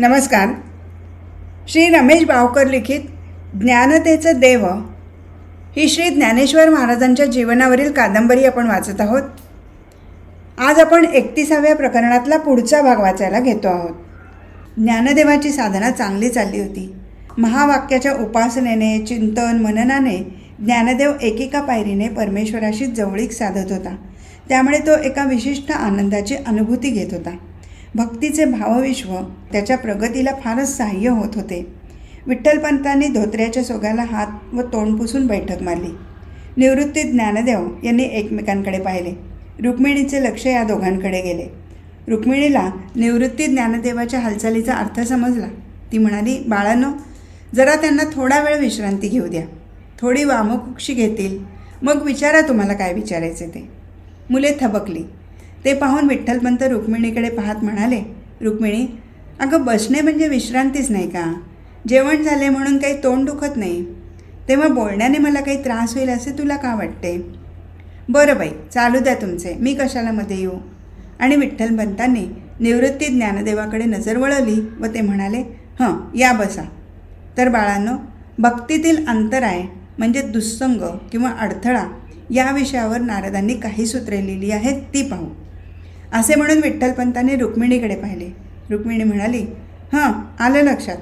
नमस्कार. श्री रमेश बावकर लिखित ज्ञानतेचं देव ही श्री ज्ञानेश्वर महाराजांच्या जीवनावरील कादंबरी आपण वाचत आहोत. आज आपण एकतीसाव्या प्रकरणातला पुढचा भाग वाचायला घेतो आहोत. ज्ञानदेवाची साधना चांगली चालली होती. महावाक्याच्या उपासनेने चिंतन मननाने ज्ञानदेव एकेका पायरीने परमेश्वराशी जवळीक साधत होता. त्यामुळे तो एका विशिष्ट आनंदाची अनुभूती घेत होता. भक्तीचे भावविश्व त्याच्या प्रगतीला फारच सहाय्य होत होते. विठ्ठलपंतांनी धोत्र्याच्या सोग्याला हात व तोंड पुसून बैठक मारली. निवृत्ती ज्ञानदेव यांनी एकमेकांकडे पाहिले. रुक्मिणीचे लक्ष या दोघांकडे गेले. रुक्मिणीला निवृत्ती ज्ञानदेवाच्या हालचालीचा अर्थ समजला. ती म्हणाली बाळांनो जरा त्यांना थोडा वेळ विश्रांती घेऊ द्या. थोडी वामकुक्षी घेतील. मग विचारा तुम्हाला काय विचारायचे ते. मुले थबकली. ते पाहून विठ्ठलपंत रुक्मिणीकडे पाहत म्हणाले रुक्मिणी अगं बसणे म्हणजे विश्रांतीच नाही का? जेवण झाले म्हणून काही तोंड दुखत नाही. तेव्हा बोलण्याने मला काही त्रास होईल असे तुला का वाटते? बरं बाई चालू द्या तुमचे मी कशाला मध्ये येऊ? आणि विठ्ठलपंतांनी निवृत्ती ज्ञानदेवाकडे नजर वळवली व ते म्हणाले हं या बसा. तर बाळांनो भक्तीतील अंतराय म्हणजे दुस्संग किंवा अडथळा या विषयावर नारदांनी काही सूत्रे लिहिली आहेत ती पाहू. असे म्हणून विठ्ठलपंतांनी रुक्मिणीकडे पाहिले. रुक्मिणी म्हणाली हां आलं लक्षात.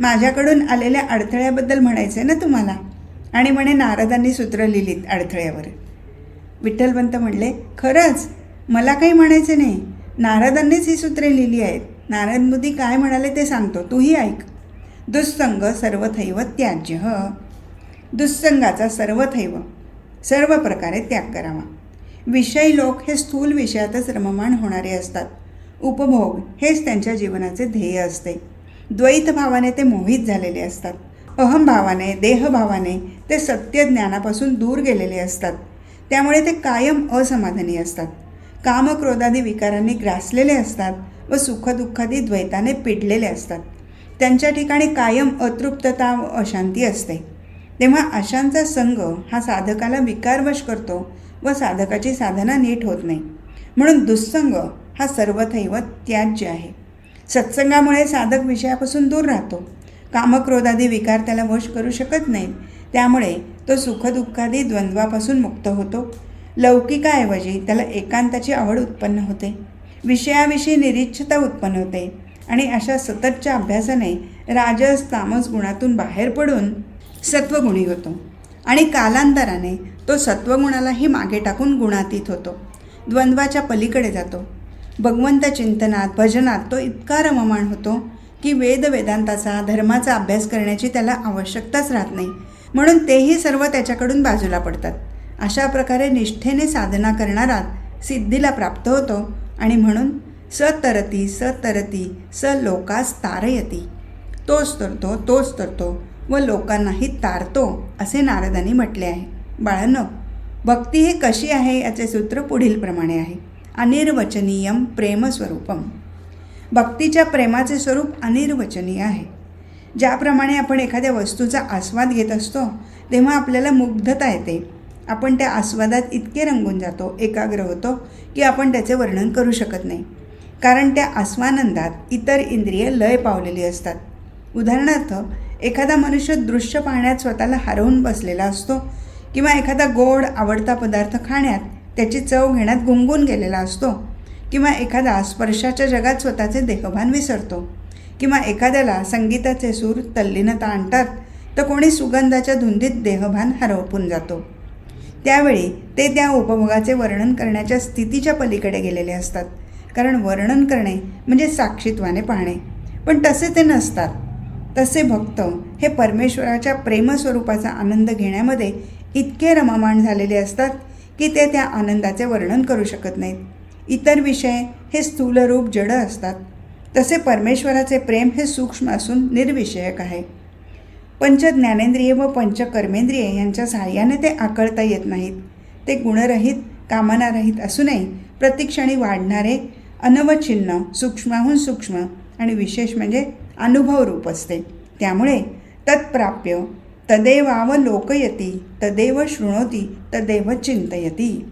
माझ्याकडून आलेल्या अडथळ्याबद्दल म्हणायचं आहे ना तुम्हाला? आणि म्हणे नारदांनी सूत्र लिहिलीत अडथळ्यावर. विठ्ठलपंत म्हणले खरंच? मला काही म्हणायचं नाही. नारदांनीच ही सूत्रे लिहिली आहेत. नारद मुदी काय म्हणाले ते सांगतो. तूही ऐक. दुस्संग सर्वथैव त्याज्य. दुस्संगाचा सर्वथैव. सर्व प्रकारे त्याग करावा. विषयी लोक हे स्थूल विषयातच रममाण होणारे असतात. उपभोग हेच त्यांच्या जीवनाचे ध्येय असते. द्वैत भावाने ते मोहित झालेले असतात. अहमभावाने देहभावाने ते सत्य ज्ञानापासून दूर गेलेले असतात. त्यामुळे ते कायम असमाधानी असतात. कामक्रोधादी विकारांनी ग्रासलेले असतात व सुखदुःखादी द्वैताने पिडलेले असतात. त्यांच्या ठिकाणी कायम अतृप्तता व अशांती असते. तेव्हा अशांचा संघ हा साधकाला विकारवश करतो व साधकाची साधना नीट होत नाही. म्हणून दुस्संग हा सर्वथैव त्याज्य आहे. सत्संगामुळे साधक विषयापासून दूर राहतो. कामक्रोधादी विकार त्याला वश करू शकत नाहीत. त्यामुळे तो सुखदुःखादी द्वंद्वापासून मुक्त होतो. लौकिकाऐवजी त्याला एकांताची आवड उत्पन्न होते. विषयाविषयी निरीच्छता उत्पन्न होते. आणि अशा सततच्या अभ्यासाने राजस तामस गुणातून बाहेर पडून सत्वगुणी होतो. आणि कालांतराने तो सत्वगुणालाही मागे टाकून गुणातीत होतो. द्वंद्वाच्या पलीकडे जातो. भगवंत चिंतनात भजनात तो इतका रममाण होतो की वेद वेदांताचा धर्माचा अभ्यास करण्याची त्याला आवश्यकताच राहत नाही. म्हणून तेही सर्व त्याच्याकडून बाजूला पडतात. अशा प्रकारे निष्ठेने साधना करणारा सिद्धीला प्राप्त होतो आणि म्हणून सतरती सतरती स लोकास तारयती तोच तरतो तोच तरतो व लोकांनाही तारतो असे नारदांनी म्हटले आहे. बाळांनो भक्ती ही कशी आहे याचे सूत्र पुढीलप्रमाणे आहे. अनिर्वचनीयम प्रेमस्वरूपम. भक्तीच्या प्रेमाचे स्वरूप अनिर्वचनीय आहे. ज्याप्रमाणे आपण एखाद्या वस्तूचा आस्वाद घेत असतो तेव्हा आपल्याला मुग्धता येते. आपण त्या आस्वादात इतके रंगून जातो एकाग्र होतो की आपण त्याचे वर्णन करू शकत नाही. कारण त्या आस्वानंदात इतर इंद्रिय लय पावलेली असतात. उदाहरणार्थ एखादा मनुष्य दृश्य पाहण्यात स्वतःला हरवून बसलेला असतो किंवा एखादा गोड आवडता पदार्थ खाण्यात त्याची चव घेण्यात गुंगून गेलेला असतो किंवा एखादा स्पर्शाच्या जगात स्वतःचे देहभान विसरतो किंवा एखाद्याला संगीताचे सूर तल्लीनता आणतात तर कोणी सुगंधाच्या धुंदीत देहभान हरवपून जातो. त्यावेळी ते त्या उपभोगाचे वर्णन करण्याच्या स्थितीच्या पलीकडे गेलेले असतात. कारण वर्णन करणे म्हणजे साक्षीत्वाने पाहणे. पण तसे ते नसतात. तसे भक्त हे परमेश्वराच्या प्रेमस्वरूपाचा आनंद घेण्यामध्ये इतके रममाण झालेले असतात की ते त्या आनंदाचे वर्णन करू शकत नाहीत. इतर विषय हे स्थूलरूप जड असतात. तसे परमेश्वराचे प्रेम हे सूक्ष्म असून निर्विषयक आहे. पंच ज्ञानेंद्रिय व पंच कर्मेंद्रिय यांच्या सहाय्याने ते आकळता येत नाहीत. ते गुणरहित कामनारहित असूनही प्रतिक्षणी वाढणारे अनवचिन्ह सूक्ष्माहून सूक्ष्म आणि विशेष म्हणजे अनुभवरूप असते. त्यामुळे तत्प्राप्य तदेवाव लोकयती तदेव शृणोती तदेव चिंतयती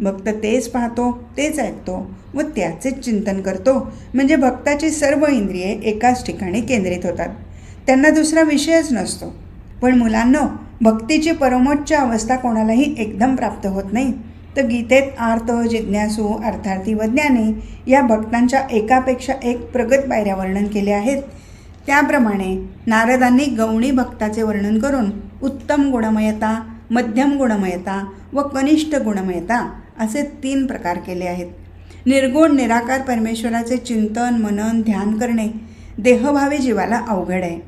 भक्त तेच पाहतो तेच ऐकतो व त्याचेच चिंतन करतो. म्हणजे भक्ताची सर्व इंद्रिये एकाच ठिकाणी केंद्रित होतात. त्यांना दुसरा विषयच नसतो. पण मुलांनो भक्तीची परमोच्च अवस्था कोणालाही एकदम प्राप्त होत नाही. तर गीतेत आर्त जिज्ञासू अर्थार्थी व ज्ञानी या भक्तांच्या एकापेक्षा एक प्रगत पायऱ्या वर्णन केले आहेत. त्याप्रमाणे नारदांनी गौणी भक्ताचे वर्णन करून उत्तम गुणमयता मध्यम गुणमयता व कनिष्ठ गुणमयता असे तीन प्रकार केले आहेत. निर्गुण निराकार परमेश्वराचे चिंतन मनन ध्यान करणे देहभावी जीवाला अवघड आहे.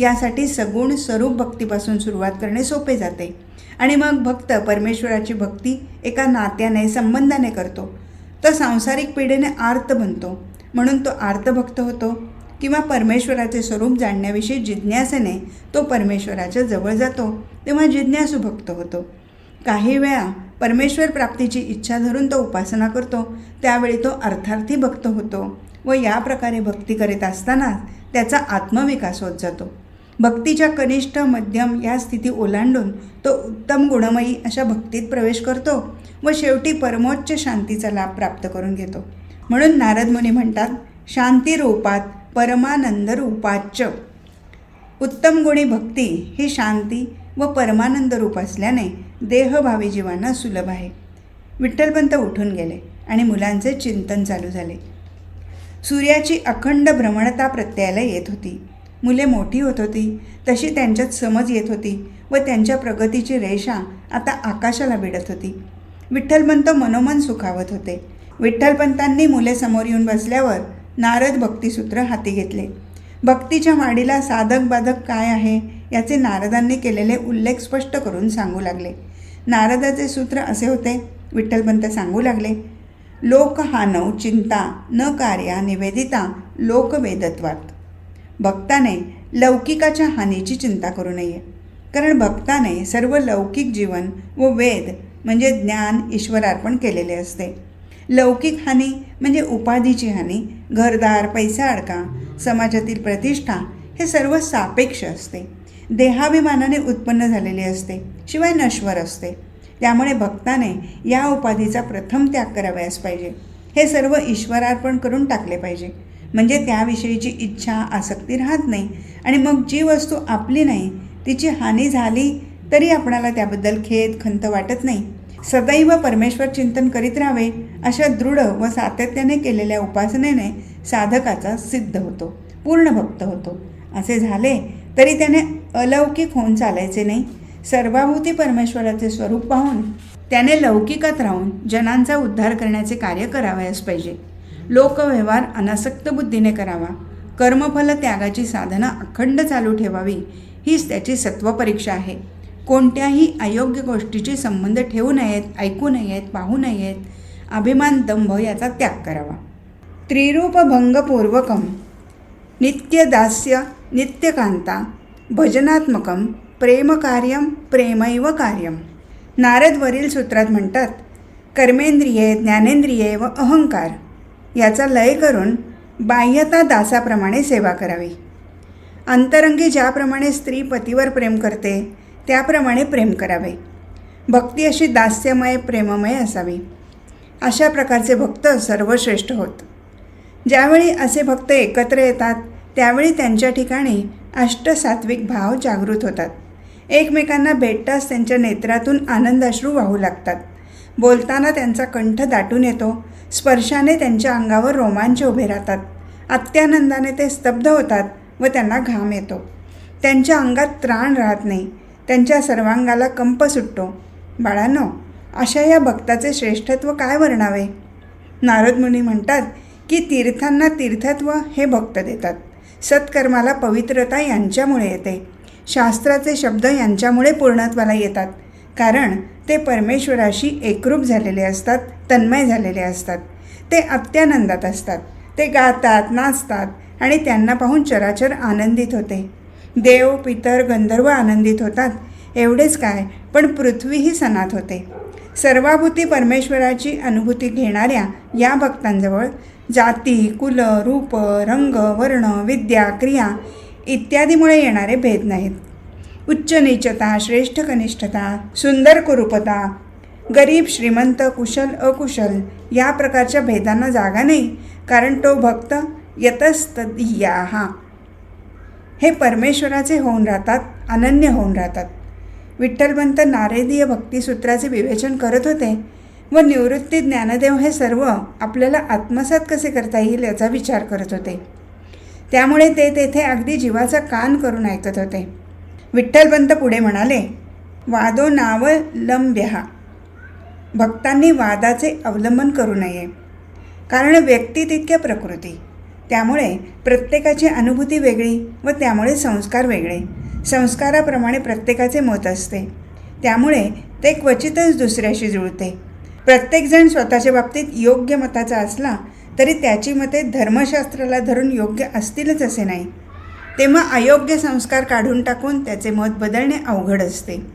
यासाठी सगुण स्वरूप भक्तीपासून सुरुवात करणे सोपे जाते. आणि मग भक्त परमेश्वराची भक्ती एका नात्याने संबंधाने करतो. तर सांसारिक पिढीने आर्त बनतो. म्हणून तो आर्तभक्त होतो. किंवा परमेश्वराचे स्वरूप जाणण्याविषयी जिज्ञासेने तो परमेश्वराच्या जवळ जातो तेव्हा जिज्ञासू भक्त होतो. काही वेळा परमेश्वर प्राप्तीची इच्छा धरून तो उपासना करतो त्यावेळी तो अर्थार्थी भक्त होतो व या प्रकारे भक्ती करीत असताना त्याचा आत्मविकास होत जातो. भक्तीच्या कनिष्ठ मध्यम या स्थिती ओलांडून तो उत्तम गुणमयी अशा भक्तीत प्रवेश करतो व शेवटी परमोच्च शांतीचा लाभ प्राप्त करून घेतो. म्हणून नारद मुनी म्हणतात शांती रूपात परमानंद रूपाच्च. उत्तम गुणी भक्ती ही शांती व परमानंद रूप असल्याने देहभावी जीवांना सुलभ आहे. विठ्ठलपंत उठून गेले आणि मुलांचे चिंतन चालू झाले. सूर्याची अखंड भ्रमणता प्रत्ययाला येत होती. मुले मोठी होत होती तशी त्यांच्यात समज येत होती व त्यांच्या प्रगतीची रेषा आता आकाशाला भिडत होती. विठ्ठलपंत मनोमन सुखावत होते. विठ्ठलपंतांनी मुले समोर येऊन बसल्यावर नारद भक्तिसूत्र हाती घेतले. भक्तीच्या वाढीला साधक बाधक काय आहे याचे नारदांनी केलेले उल्लेख स्पष्ट करून सांगू लागले. नारदाचे सूत्र असे होते विठ्ठलपंत सांगू लागले लोक हानव चिंता न कार्या निवेदिता लोकवेदत्वात. भक्ताने लौकिकाच्या हानीची चिंता करू नये. कारण भक्ताने सर्व लौकिक जीवन व वेद म्हणजे ज्ञान ईश्वरार्पण केलेले असते. लौकिक हानी म्हणजे उपाधीची हानी घरदार पैसा अडका समाजातील प्रतिष्ठा हे सर्व सापेक्ष असते. देहाभिमानाने उत्पन्न झालेले असते शिवाय नश्वर असते. त्यामुळे भक्ताने या उपाधीचा प्रथम त्याग करावयास पाहिजे. हे सर्व ईश्वरार्पण करून टाकले पाहिजे. म्हणजे त्याविषयीची इच्छा आसक्ती राहत नाही आणि मग जी वस्तू आपली नाही तिची हानी झाली तरी आपणाला त्याबद्दल खेद खंत वाटत नाही. सदैव परमेश्वर चिंतन करीत राहावे अशा दृढ व सातत्याने केलेल्या उपासनेने साधकाचा सिद्ध होतो पूर्ण भक्त होतो. असे झाले तरी त्याने अलौकिक होऊन चालायचे नाही. सर्वाभूती परमेश्वराचे स्वरूप पाहून त्याने लौकिकात राहून जनांचा उद्धार करण्याचे कार्य करावयास पाहिजे. लोकव्यवहार अनासक्त बुद्धीने करावा. कर्मफल त्यागाची साधना अखंड चालू ठेवावी हीच त्याची सत्वपरीक्षा आहे. कोणत्याही अयोग्य गोष्टीची संबंध ठेवू नयेत ऐकू नयेत पाहू नयेत अभिमान दंभ याचा त्याग करावा. त्रिरूपभंगपूर्वकम नित्यदास्य नित्यकांता भजनात्मकम प्रेमकार्यम प्रेमैव कार्यम नारदवरील सूत्रात म्हणतात कर्मेंद्रिये ज्ञानेंद्रिये व अहंकार याचा लय करून बाह्यता दासाप्रमाणे सेवा करावी. अंतरंगी ज्याप्रमाणे स्त्री पतीवर प्रेम करते त्याप्रमाणे प्रेम करावे. भक्ती अशी दास्यमय प्रेममय असावी. अशा प्रकारचे भक्त सर्वश्रेष्ठ होत. ज्यावेळी असे भक्त एकत्र येतात त्यावेळी त्यांच्या ठिकाणी अष्टसात्विक भाव जागृत होतात. एकमेकांना भेटताच त्यांच्या नेत्रातून आनंदाश्रू वाहू लागतात. बोलताना त्यांचा कंठ दाटून येतो स्पर्शाने त्यांच्या अंगावर रोमांच उभे राहतात. अत्यानंदाने ते स्तब्ध होतात व त्यांना घाम येतो. त्यांच्या अंगात त्राण राहत नाही. त्यांच्या सर्वांगाला कंप सुटतो. बाळानो अशा या भक्ताचे श्रेष्ठत्व काय वर्णावे? नारद मुनी म्हणतात की तीर्थांना तीर्थत्व हे भक्त देतात. सत्कर्माला पवित्रता यांच्यामुळे येते. शास्त्राचे शब्द यांच्यामुळे पूर्णत्वाला येतात. कारण ते परमेश्वराशी एकरूप झालेले असतात तन्मय झालेले असतात. ते अत्यानंदात असतात. ते गातात नाचतात आणि त्यांना पाहून चराचर आनंदित होते. देव पितर गंधर्व आनंदित होतात. एवढेच काय पण पृथ्वीही सनात होते. सर्वाभूती परमेश्वराची अनुभूती घेणाऱ्या या भक्तांजवळ जाती कुल रूप रंग वर्ण विद्या क्रिया इत्यादीमुळे येणारे भेद नाहीत. उच्च नीचता श्रेष्ठ कनिष्ठता सुंदर कुरूपता गरीब श्रीमंत कुशल अकुशल या प्रकारच्या भेदांना जागा नाही कारण तो भक्त यतस्तदीयाहा. हा हे परमेश्वराचे होऊन राहतात अनन्य होऊन राहतात. विठ्ठलवंत नारेदीय भक्तिसूत्राचे विवेचन करत होते व निवृत्ती ज्ञानदेव हे सर्व आपल्याला आत्मसात कसे करता येईल याचा विचार करत होते. त्यामुळे ते तेथे अगदी जीवाचा कान करून ऐकत होते. विठ्ठलपंत पुढे म्हणाले वादो नावलंब्यहा भक्तांनी वादाचे अवलंबन करू नये. कारण व्यक्ती तितक्या प्रकृती. त्यामुळे प्रत्येकाची अनुभूती वेगळी व त्यामुळे संस्कार वेगळे. संस्काराप्रमाणे प्रत्येकाचे मत असते. त्यामुळे ते क्वचितच दुसऱ्याशी जुळते. प्रत्येकजण स्वतःच्या बाबतीत योग्य मताचा असला तरी त्याची मते धर्मशास्त्राला धरून योग्य असतीलच असे नाही. तेव्हा अयोग्य संस्कार काढून टाकून त्याचे मत बदलणे अवघड असते.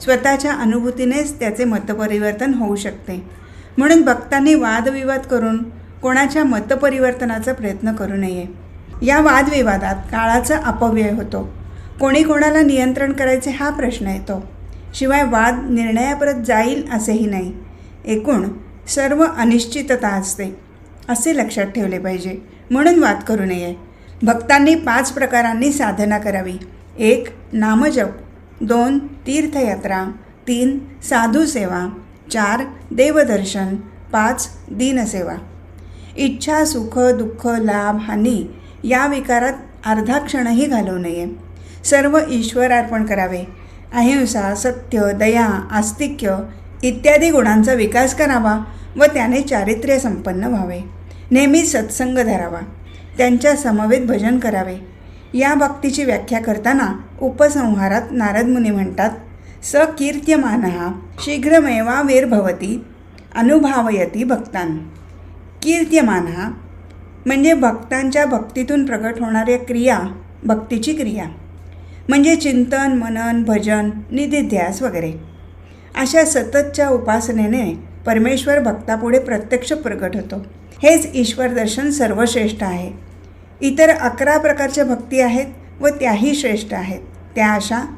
स्वतःच्या अनुभूतीनेच त्याचे मतपरिवर्तन होऊ शकते. म्हणून भक्तांनी वादविवाद करून कोणाच्या मतपरिवर्तनाचा प्रयत्न करू नये. या वादविवादात काळाचा अपव्यय होतो. कोणी कोणाला नियंत्रण करायचे हा प्रश्न येतो. शिवाय वाद निर्णयापर्यंत जाईल असेही नाही. एकूण सर्व अनिश्चितता असते असे लक्षात ठेवले पाहिजे. म्हणून वाद करू नये. भक्तांनी पाच प्रकारांनी साधना करावी. एक नामजप. दोन तीर्थयात्रा. तीन साधू सेवा चार देवदर्शन. पाच दिनसेवा. इच्छा सुख दुःख लाभ हानी या विकारात अर्धा क्षणही घालवू नये. सर्व ईश्वर अर्पण करावे. अहिंसा सत्य दया आस्तिक्य इत्यादी गुणांचा विकास करावा व त्याने चारित्र्य संपन्न व्हावे. नेहमी सत्संग धरावा. त्यांच्या समवेत भजन करावे. या भक्तीची व्याख्या करताना उपसंहारात नारद मुनी म्हणतात स कीर्त्यमान शीघ्रमेवाविर्भवती अनुभावयती भक्तान. कीर्त्यमान हा म्हणजे भक्तांच्या भक्तीतून प्रगट होणाऱ्या क्रिया भक्तीची क्रिया. म्हणजे चिंतन मनन भजन निधिध्यास वगैरे. अशा सततच्या उपासनेने परमेश्वर भक्तापुढे प्रत्यक्ष प्रगट होतो. हेच ईश्वर दर्शन सर्वश्रेष्ठ आहे. इतर अकरा प्रकारच्या भक्ती आहेत व त्याही श्रेष्ठ आहेत. त्या अशा.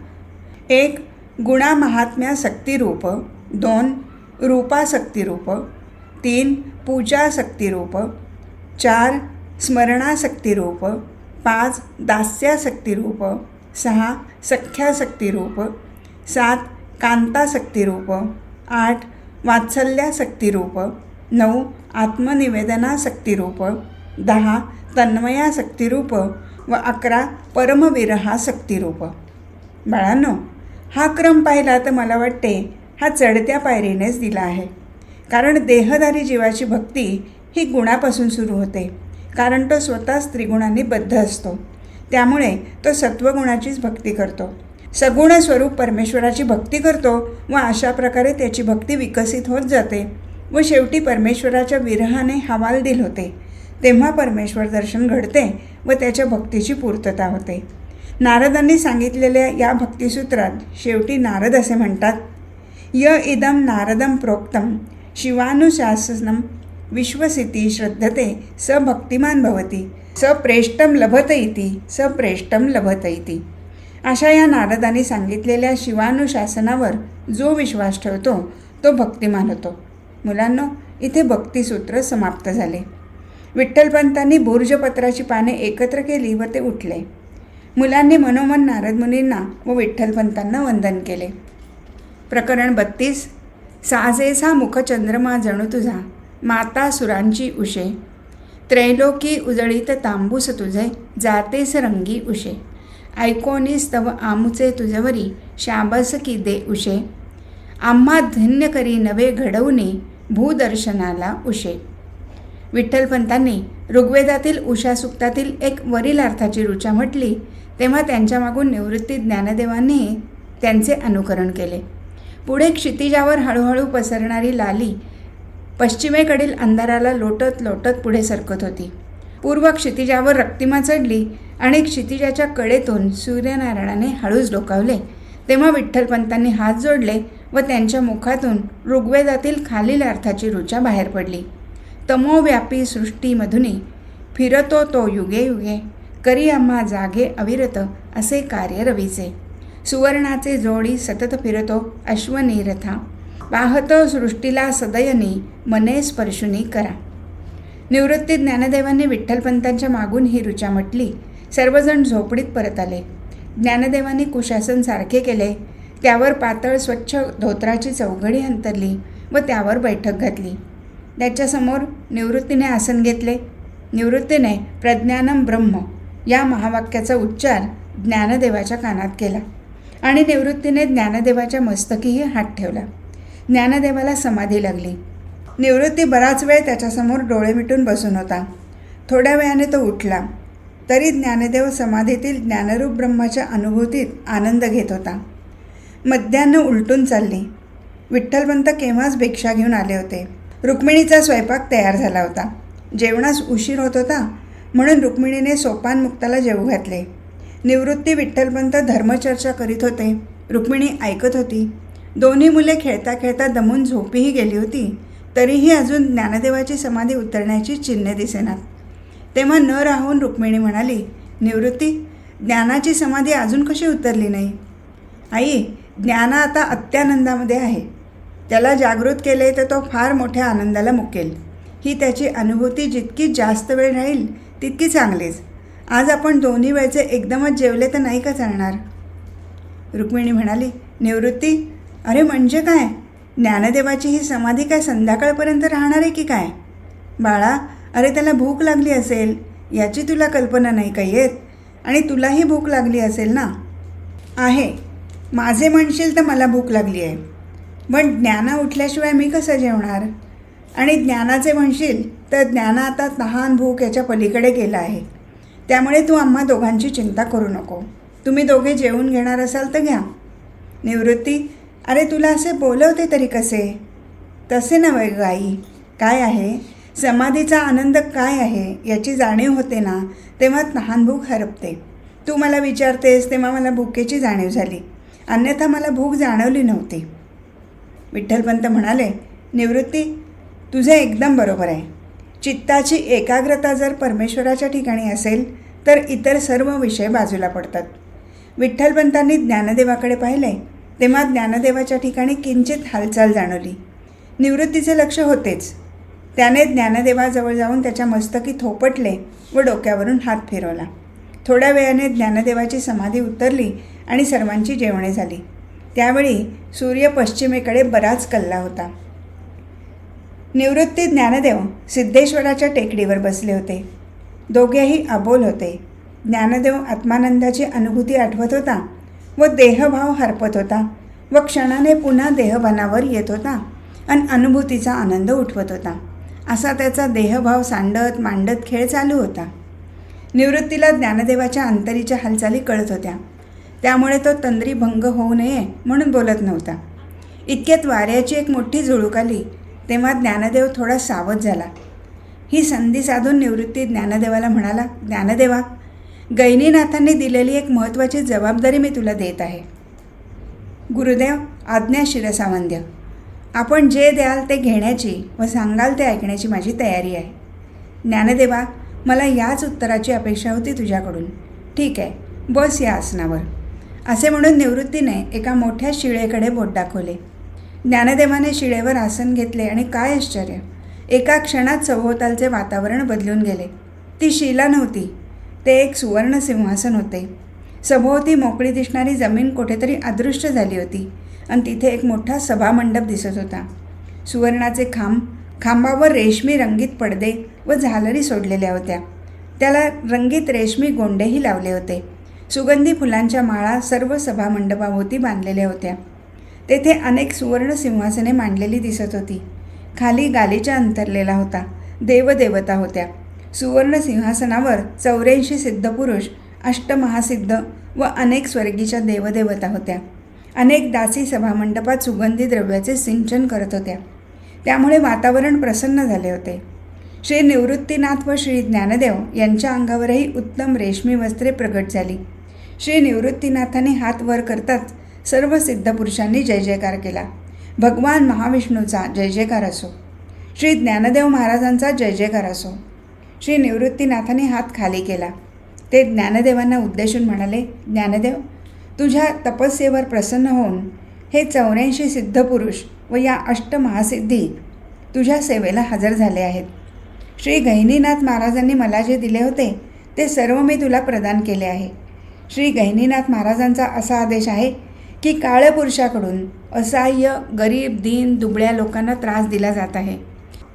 एक गुणा महात्म्या सक्तिरूप दोन रूपासक्तिरूप तीन पूजाशक्तिरूप चार स्मरणाशक्तिरूप पाच दास्याशक्तिरूप सहा सख्याशक्तिरूप सात कांताशक्तिरूप आठ वात्सल्याशक्तिरूप नऊ आत्मनिवेदनाशक्तिरूप दहा तन्मयाशक्तिरूप व अकरा परमविरहा शक्तिरूप बाळांनो हा क्रम पाहिला तर मला वाटते हा चढत्या पायरीनेच दिला आहे. कारण देहधारी जीवाची भक्ती ही गुणापासून सुरू होते. कारण तो स्वतःच त्रिगुणांनी बद्ध असतो. त्यामुळे तो सत्वगुणाचीच भक्ती करतो. सगुण स्वरूप परमेश्वराची भक्ती करतो व अशा प्रकारे त्याची भक्ती विकसित होत जाते व शेवटी परमेश्वराच्या विरहाने हवालदिल होते. तेव्हा परमेश्वर दर्शन घडते व त्याच्या भक्तीची पूर्तता होते. नारदांनी सांगितलेल्या या भक्तिसूत्रात शेवटी नारद असे म्हणतात य इदम नारदम प्रोक्तम शिवानुशासनं विश्वसिती श्रद्धते स भक्तिमान भवती स प्रेष्टम लभत इति स प्रेष्टम लभत इति अशा या नारदांनी सांगितलेल्या शिवानुशासनावर जो विश्वास ठेवतो तो भक्तिमान होतो. मुलांनो इथे भक्तिसूत्र समाप्त झाले. विठ्ठलपंतांनी बुर्जपत्राची पाने एकत्र केली व ते उठले. मुलांनी मनोमन नारद मुनींना व विठ्ठलपंतांना वंदन केले. प्रकरण बत्तीस साजेसा मुखचंद्रमा जणू तुझा माता सुरांची उशे. त्रैलोकी उजळीत तांबूस तुझे जातेस रंगी उशे. ऐकोनीस तव आमुचे तुझवरी शाबस की दे उशे. आम्हा धन्य करी नवे घडवणे भूदर्शनाला उशे. विठ्ठलपंतांनी ऋग्वेदातील उषा सुक्तातील एक वरील अर्थाची ऋचा म्हटली तेव्हा त्यांच्या मागून निवृत्ती ज्ञानदेवांनी त्यांचे अनुकरण केले. पुढे क्षितिजावर हळूहळू पसरणारी लाली पश्चिमेकडील अंधाराला लोटत लोटत पुढे सरकत होती. पूर्व क्षितिजावर रक्तिमा चढली आणि क्षितिजाच्या कडेतून सूर्यनारायणाने हळूच डोकावले. तेव्हा विठ्ठलपंतांनी हात जोडले व त्यांच्या मुखातून ऋग्वेदातील खालील अर्थाची ऋचा बाहेर पडली. तमोव्यापी सृष्टीमधुनी फिरतो तो युगे युगे करी आम्हा जागे अविरत असे कार्य रवीचे. सुवर्णाचे जोडी सतत फिरतो अश्वनीरथा पाहतो सृष्टीला सदयनी मने स्पर्शुनी करा. निवृत्ती ज्ञानदेवांनी विठ्ठलपंतांच्या मागून ही रुचा म्हटली. सर्वजण झोपडीत परत आले. ज्ञानदेवांनी कुशासन सारखे केले. त्यावर पातळ स्वच्छ धोत्राची चौघडी अंतरली व त्यावर बैठक घातली. त्याच्यासमोर निवृत्तीने आसन घेतले. निवृत्तीने प्रज्ञानम ब्रह्म या महावाक्याचा उच्चार ज्ञानदेवाच्या कानात केला. आणि निवृत्तीने ज्ञानदेवाच्या मस्तकीही हात ठेवला. ज्ञानदेवाला समाधी लागली. निवृत्ती बराच वेळ त्याच्यासमोर डोळे मिटून बसून होता. थोड्या वेळाने तो उठला. तरी ज्ञानदेव समाधीतील ज्ञानरूप ब्रह्माच्या अनुभूतीत आनंद घेत होता. मध्यान्ह उलटून चालली. विठ्ठलपंत केव्हाच भिक्षा घेऊन आले होते? रुक्मिणीचा स्वयंपाक तयार झाला होता. जेवणास उशीर होत होता म्हणून रुक्मिणीने सोपान मुक्ताला जेवू घातले. निवृत्ती विठ्ठलपंत धर्मचर्चा करीत होते. रुक्मिणी ऐकत होती. दोन्ही मुले खेळता खेळता दमून झोपीही गेली होती. तरीही अजून ज्ञानदेवाची समाधी उतरण्याची चिन्हे दिसेनात. तेव्हा न राहून रुक्मिणी म्हणाली निवृत्ती ज्ञानाची समाधी अजून कशी उतरली नाही? आई ज्ञाना आता अत्यानंदामध्ये आहे. त्याला जागृत केले तर तो फार मोठ्या आनंदाला मुकेल. ही त्याची अनुभूती जितकी जास्त वेळ राहील तितकी चांगलीच. आज आपण दोन्ही वेळचे एकदमच जेवले तर नाही का चालणार? रुक्मिणी म्हणाली निवृत्ती? अरे म्हणजे काय? ज्ञानदेवाची ही समाधी काय संध्याकाळपर्यंत राहणार आहे की काय? बाळा अरे त्याला भूक लागली असेल. याची तुला कल्पना नाही का येत? आणि तुलाही भूक लागली असेल ना? आहे. माझे म्हणशील तर मला भूक लागली आहे. पण ज्ञाना उठल्याशिवाय मी कसं जेवणार? आणि ज्ञानाचे म्हणशील तर ज्ञाना आता तहान भूक याच्या पलीकडे गेला आहे. त्यामुळे तू आम्हा दोघांची चिंता करू नको. तुम्ही दोघे जेवून घेणार असाल तर घ्या. निवृत्ती अरे तुला असे बोलवते तरी कसे? तसे नव्हे वय गाई काय आहे? समाधीचा आनंद काय आहे? याची जाणीव होते ना तेव्हा तहानभूक हरपते. तू मला विचारतेस तेव्हा मला भुकेची जाणीव झाली. अन्यथा मला भूक जाणवली नव्हती. विठ्ठलपंत म्हणाले निवृत्ती तुझं एकदम बरोबर आहे. चित्ताची एकाग्रता जर परमेश्वराच्या ठिकाणी असेल तर इतर सर्व विषय बाजूला पडतात. विठ्ठलपंतांनी ज्ञानदेवाकडे पाहिले तेव्हा ज्ञानदेवाच्या ठिकाणी किंचित हालचाल जाणवली. निवृत्तीचे लक्ष होतेच. त्याने ज्ञानदेवाजवळ जाऊन त्याच्या मस्तकी थोपटले व डोक्यावरून हात फिरवला. थोड्या वेळाने ज्ञानदेवाची समाधी उतरली आणि सर्वांची जेवणे झाली. त्यावेळी सूर्य पश्चिमेकडे बराच कल्ला होता. निवृत्ती ज्ञानदेव सिद्धेश्वराच्या टेकडीवर बसले होते. दोघेही अबोल होते. ज्ञानदेव आत्मानंदाची अनुभूती आठवत होता व देहभाव हरपत होता व क्षणाने पुन्हा देहभानावर येत होता आणि अनुभूतीचा आनंद उठवत होता. असा त्याचा देहभाव सांडत मांडत खेळ चालू होता. निवृत्तीला ज्ञानदेवाच्या अंतरीच्या हालचाली कळत होत्या. त्यामुळे तो तंद्री भंग होऊ नये म्हणून बोलत नव्हता. इतक्यात वाऱ्याची एक मोठी झुळूक आली. तेव्हा ज्ञानदेव थोडा सावध झाला. ही संधी साधून निवृत्ती ज्ञानदेवाला म्हणाला ज्ञानदेवा गैनीनाथांनी दिलेली एक महत्त्वाची जबाबदारी मी तुला देत आहे. गुरुदेव आज्ञा शिरसावंद्य. आपण जे द्याल ते घेण्याची व सांगाल ते ऐकण्याची माझी तयारी आहे. ज्ञानदेवा मला याच उत्तराची अपेक्षा होती तुझ्याकडून. ठीक आहे बस या आसनावर. असे म्हणून निवृत्तीने एका मोठ्या शिळेकडे बोट दाखवले. ज्ञानदेवाने शिळेवर आसन घेतले आणि काय आश्चर्य! एका क्षणात सभोवतालचे वातावरण बदलून गेले. ती शिला नव्हती ते एक सुवर्ण सिंहासन होते. सभोवती मोकळी दिसणारी जमीन कुठेतरी अदृश्य झाली होती आणि तिथे एक मोठा सभामंडप दिसत होता. सुवर्णाचे खांब खांबावर रेशमी रंगीत पडदे व झालरी सोडलेल्या होत्या. त्याला रंगीत रेशमी गोंडेही लावले होते. सुगंधी फुलांच्या माळा सर्व सभामंडपाभोवती बांधलेल्या होत्या. तेथे अनेक सुवर्ण सिंहासने मांडलेली दिसत होती. खाली गालीचा अंतरलेला होता. देवदेवता होत्या. सुवर्ण सिंहासनावर चौऱ्याऐंशी सिद्धपुरुष अष्टमहासिद्ध व अनेक स्वर्गीच्या देवदेवता होत्या. अनेक दासी सभामंडपात सुगंधी द्रव्याचे सिंचन करत होत्या. त्यामुळे वातावरण प्रसन्न झाले होते. श्री निवृत्तीनाथ व श्री ज्ञानदेव यांच्या अंगावरही उत्तम रेशमी वस्त्रे प्रगट झाली. श्री निवृत्तीनाथाने हात वर करताच सर्व सिद्धपुरुषांनी जय जयकार केला. भगवान महाविष्णूचा जय जयकार असो. श्री ज्ञानदेव महाराजांचा जय जयकार असो. श्री निवृत्तीनाथाने हात खाली केला. ते ज्ञानदेवांना उद्देशून म्हणाले ज्ञानदेव तुझ्या तपस्येवर प्रसन्न होऊन हे चौऱ्याऐंशी सिद्धपुरुष व या अष्टमहासिद्धी तुझ्या सेवेला हजर झाले आहेत. श्री गहिनीनाथ महाराजांनी मला जे दिले होते ते सर्व मी तुला प्रदान केले आहे. श्री गहिनीनाथ महाराजांचा असा आदेश आहे की काळपुरुषाकडून असहाय्य गरीब दीन दुबळ्या लोकांना त्रास दिला जात आहे.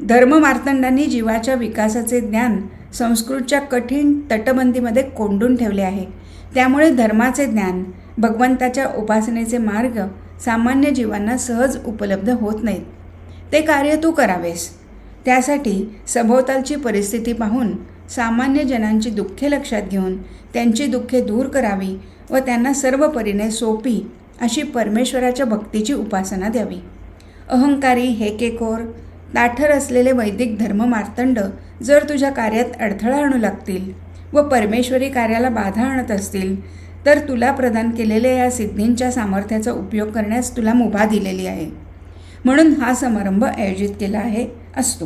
धर्ममार्तंडांनी जीवाच्या विकासाचे ज्ञान संस्कृतच्या कठीण तटबंदीमध्ये कोंडून ठेवले आहे. त्यामुळे धर्माचे ज्ञान भगवंताच्या उपासनेचे मार्ग सामान्य जीवांना सहज उपलब्ध होत नाहीत. ते कार्य तू करावेस. त्यासाठी सभोवतालची परिस्थिती पाहून सामान्य जनांची दुःखे लक्षात घेऊन त्यांची दुःखे दूर करावी व त्यांना सर्व परीने सोपी अशी परमेश्वराच्या भक्तीची उपासना द्यावी. अहंकारी हेकेखोर ताठर असलेले वैदिक धर्म मार्तंड जर तुझ्या कार्यात अडथळा आणू लागतील व परमेश्वरी कार्याला बाधा आणत असतील तर तुला प्रदान केलेल्या या सिद्धींच्या सामर्थ्याचा उपयोग करण्यास तुला मुभा दिलेली आहे. म्हणून हा समारंभ आयोजित केला आहे असतो.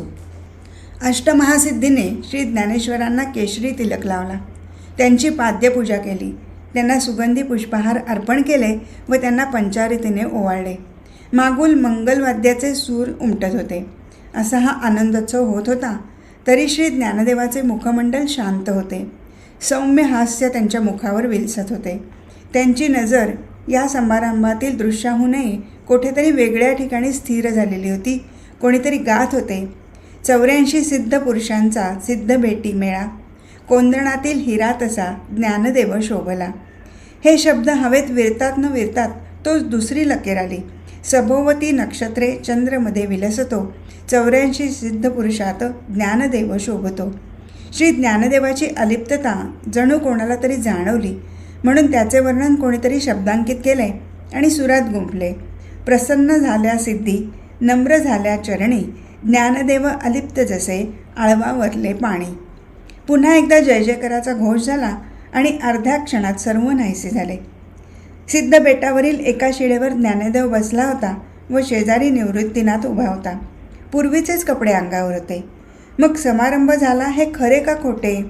अष्टमहासिद्धीने श्री ज्ञानेश्वरांना केशरी तिलक लावला. त्यांची पाद्यपूजा केली. त्यांना सुगंधी पुष्पहार अर्पण केले व त्यांना पंचारितीने ओवाळले. मागूल मंगलवाद्याचे सूर उमटत होते. असा हा आनंदोत्सव होत होता तरी श्री ज्ञानदेवाचे मुखमंडल शांत होते. सौम्य हास्य त्यांच्या मुखावर विलसत होते. त्यांची नजर या समारंभातील दृश्याहूनही कुठेतरी वेगळ्या ठिकाणी स्थिर झालेली होती. कोणीतरी गात होते. चौऱ्याऐंशी सिद्ध पुरुषांचा सिद्ध भेटी मेळा कोंदणातील हिरा तसा ज्ञानदेव शोभला. हे शब्द हवेत विरतात न विरतात तोच दुसरी लकेर आली. सभोवती नक्षत्रे चंद्रमध्ये विलसतो. चौऱ्याऐंशी सिद्ध पुरुषात ज्ञानदेव शोभतो. श्री ज्ञानदेवाची अलिप्तता जणू कोणाला तरी जाणवली. म्हणून त्याचे वर्णन कोणीतरी शब्दांकित केले आणि सुरात गुंफले. प्रसन्न झाल्या सिद्धी नम्र झाल्या चरणी ज्ञानदेव अलिप्त जसे आळवावरले पाणी. पुन्हा एकदा जय जयकराचा घोष झाला आणि अर्ध्या क्षणात सर्व नाहीसे झाले. सिद्ध बेटावरील एका शिळेवर ज्ञानदेव बसला होता व शेजारी निवृत्तीनाथ उभा होता. पूर्वीचेच कपडे अंगावर होते. मग समारंभ झाला हे खरे का खोटे?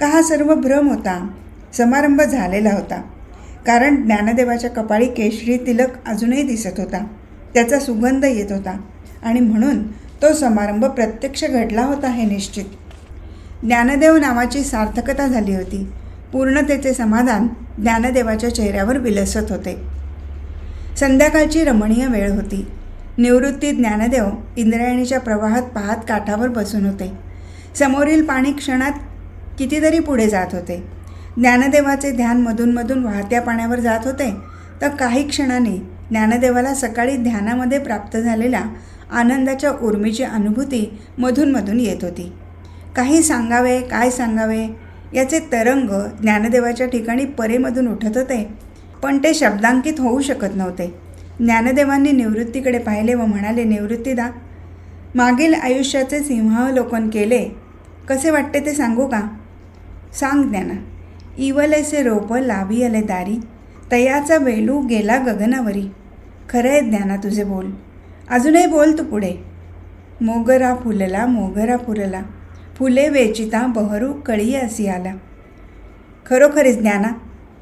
का हा सर्व भ्रम होता? समारंभ झालेला होता. कारण ज्ञानदेवाच्या कपाळी केशरी तिलक अजूनही दिसत होता. त्याचा सुगंध येत होता आणि म्हणून तो समारंभ प्रत्यक्ष घडला होता हे निश्चित. ज्ञानदेव नावाची सार्थकता झाली होती. पूर्णतेचे समाधान ज्ञानदेवाच्या चेहऱ्यावर विलसत होते. संध्याकाळची रमणीय वेळ होती. निवृत्ती ज्ञानदेव इंद्रायणीच्या प्रवाहात पाहत काठावर बसून होते. समोरील पाणी क्षणात कितीतरी पुढे जात होते. ज्ञानदेवाचे ध्यान मधूनमधून वाहत्या पाण्यावर जात होते तर काही क्षणाने ज्ञानदेवाला सकाळी ध्यानामध्ये प्राप्त झालेल्या आनंदाच्या उर्मीची अनुभूती मधूनमधून येत होती. काही सांगावे काय सांगावे याचे तरंग ज्ञानदेवाच्या ठिकाणी परेमधून उठत होते. पण ते शब्दांकित होऊ शकत नव्हते. ज्ञानदेवांनी निवृत्तीकडे पाहिले व म्हणाले निवृत्तीदा मागील आयुष्याचे सिंहावलोकन केले. कसे वाटते ते सांगू का? सांग ज्ञाना इवलेसे रोप लाभी आले दारी तयाचा वेलू गेला गगनावरी. खरं आहे ज्ञाना तुझे बोल. अजूनही बोल तू पुढे. मोगरा फुलला मोगरा फुलला. फुले वेचिता बहरू कळी असी आला. खरोखरीच ज्ञाना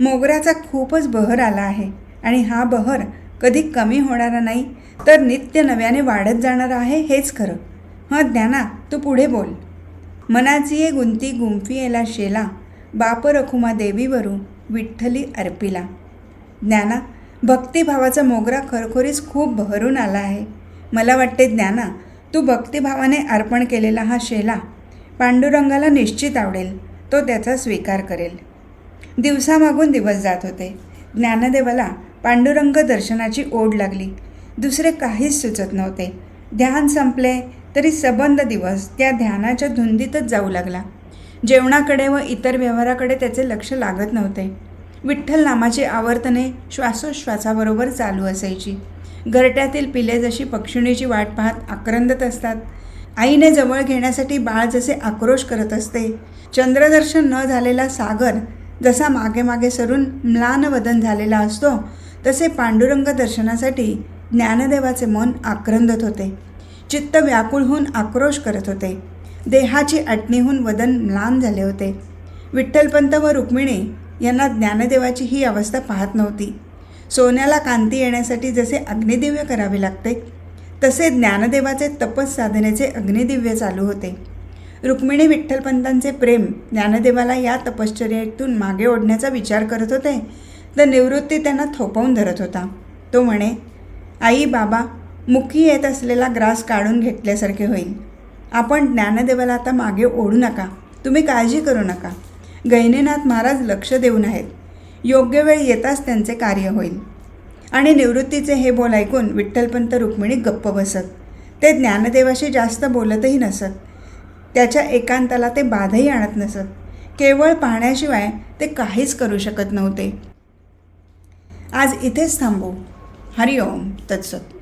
मोगऱ्याचा खूपच बहर आला आहे आणि हा बहर कधी कमी होणारा नाही तर नित्य नव्याने वाढत जाणार आहे हेच खरं. हं ज्ञाना तू पुढे बोल. मनाची ये गुंती गुंफी येला शेला बाप रखुमा देवीवरून विठ्ठली अर्पिला. ज्ञाना भक्तिभावाचा मोगरा खरोखरीच खूप बहरून आला आहे. मला वाटते ज्ञाना तू भक्तिभावाने अर्पण केलेला हा शेला पांडुरंगाला निश्चित आवडेल. तो त्याचा स्वीकार करेल. दिवसामागून दिवस जात होते. ज्ञानदेवाला पांडुरंग दर्शनाची ओढ लागली. दुसरे काहीच सुचत नव्हते. ध्यान संपले तरी सबंध दिवस त्या ध्यानाच्या धुंदीतच जाऊ लागला. जेवणाकडे व इतर व्यवहाराकडे त्याचे लक्ष लागत नव्हते. विठ्ठल नामाची आवर्तने श्वासोश्वासाबरोबर चालू असायची. घरट्यातील पिले जशी पक्षिणीची वाट पाहत आक्रंदत असतात आईने जवळ घेण्यासाठी बाळ जसे आक्रोश करत असते चंद्रदर्शन न झालेला सागर जसा मागे मागे सरून म्लानवदन झालेला असतो तसे पांडुरंग दर्शनासाठी ज्ञानदेवाचे मन आक्रंदत होते. चित्त व्याकुळ होऊन आक्रोश करत होते. देहाची अटणीहून वदन म्लान झाले होते. विठ्ठलपंत व रुक्मिणी यांना ज्ञानदेवाची ही अवस्था पाहत नव्हती. सोन्याला कांती येण्यासाठी जसे अग्निदिव्य करावे लागते तसे ज्ञानदेवाचे तपस साधनेचे अग्निदिव्य चालू होते. रुक्मिणी विठ्ठलपंतांचे प्रेम ज्ञानदेवाला या तपश्चर्येतून मागे ओढण्याचा विचार करत होते तर निवृत्ती त्यांना थोपवून धरत होता. तो म्हणे आई बाबा मुखी येत असलेला ग्रास काढून घेतल्यासारखे होईल. आपण ज्ञानदेवाला आता मागे ओढू नका. तुम्ही काळजी करू नका. गैनेनाथ महाराज लक्ष देऊन आहेत. योग्य वेळ येताच त्यांचे कार्य होईल. आणि निवृत्तीचे हे बोल ऐकून विठ्ठलपंत रुक्मिणी गप्प बसत. ते ज्ञानदेवाशी जास्त बोलतही नसत. त्याच्या एकांताला ते बाधही आणत नसत. केवळ पाहण्याशिवाय ते काहीच करू शकत नव्हते. आज इथेच थांबू. हरिओम तत्सत.